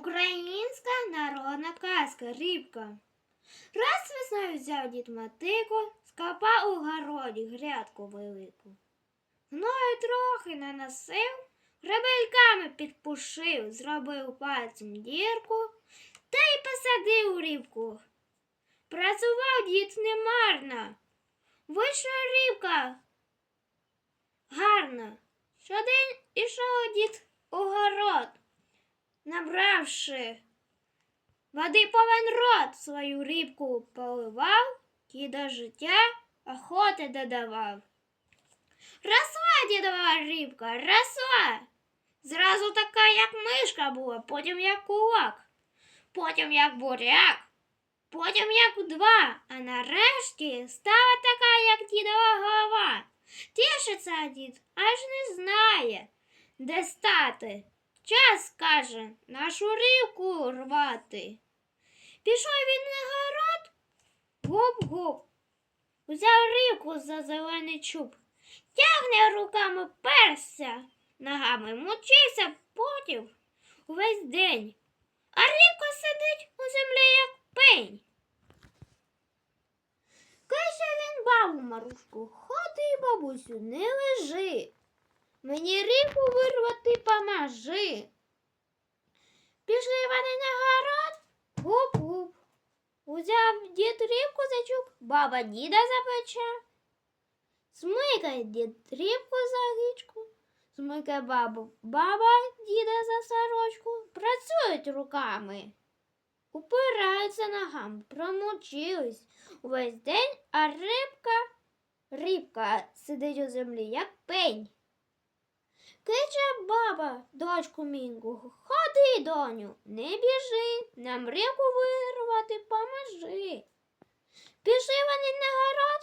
Українська народна казка Рибка. Раз весною взяв дід мотику, скопав у городі грядку велику. Гною трохи наносив, гребельками підпушив, зробив пальцем дірку та й посадив у рібку. Працював дід немарно. Вийшла рібка гарна. Щодень ішов дід у город, набравши води повен рот свою рибку поливав і до життя охоти додавав. Росла дідова рибка, росла. Зразу така, як мишка була, потім як кулак, потім як буряк, потім як два, а нарешті стала така, як дідова голова. Тішиться дід, аж не знає, де стати. Час, каже, нашу рівку рвати. Пішов він на город, гуп-гуп. Узяв рівку за зелений чуб, тягне руками перся, ногами мучився потів увесь день, а рівка сидить у землі, як пень. Каже він бабу Марушку, ходи, бабусю, не лежи. Мені рибу вирвати поможи. Пішли вони на город, гуп-гуп. Узяв дід рибку за чуб, баба діда за плече. Смикає дід рибку за гічку, смикає бабу, баба діда за сорочку, працюють руками. Упираються ногами, промочились увесь день, а рибка, рибка сидить у землі, як пень. Кличе баба, дочку мінку, ходи, доню, не біжи, нам рибку вирвати поможи. Пішли вони на город,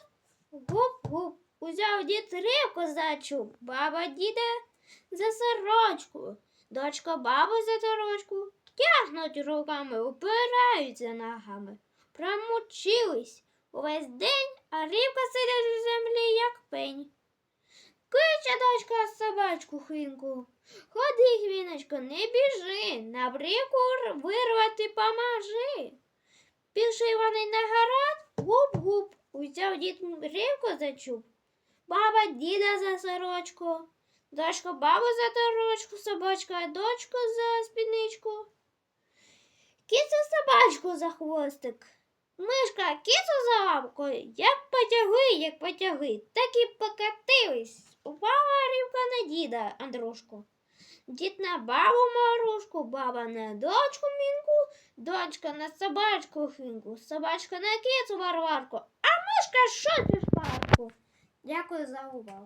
гуп-гуп, узяв дід рибку за чуб, баба діда за сорочку, дочка бабу за сорочку, тягнуть руками, упираються ногами, промучились увесь день, а рибка сидить у землі, як пень. Кличе дочка собачку хинку. Ходи, хвіночко, не біжи, на брику р- вирвати поможи. Пішли вони на город, гуп-гуп, узяв дід рибку за чуб, баба діда за сорочку, дочка бабу за торочку, собачка дочку за спідничку. Кіця собачку за хвостик. Мишка кіцу за лапкою, як потягли, як потягли, так і покатились. Упала рівка на діда Андрушку. Дід на бабу Марушку, баба на дочку Мінку, дочка на собачку хінку, собачка на кицю Варварку, а мишка що ж парку. Дякую за увагу.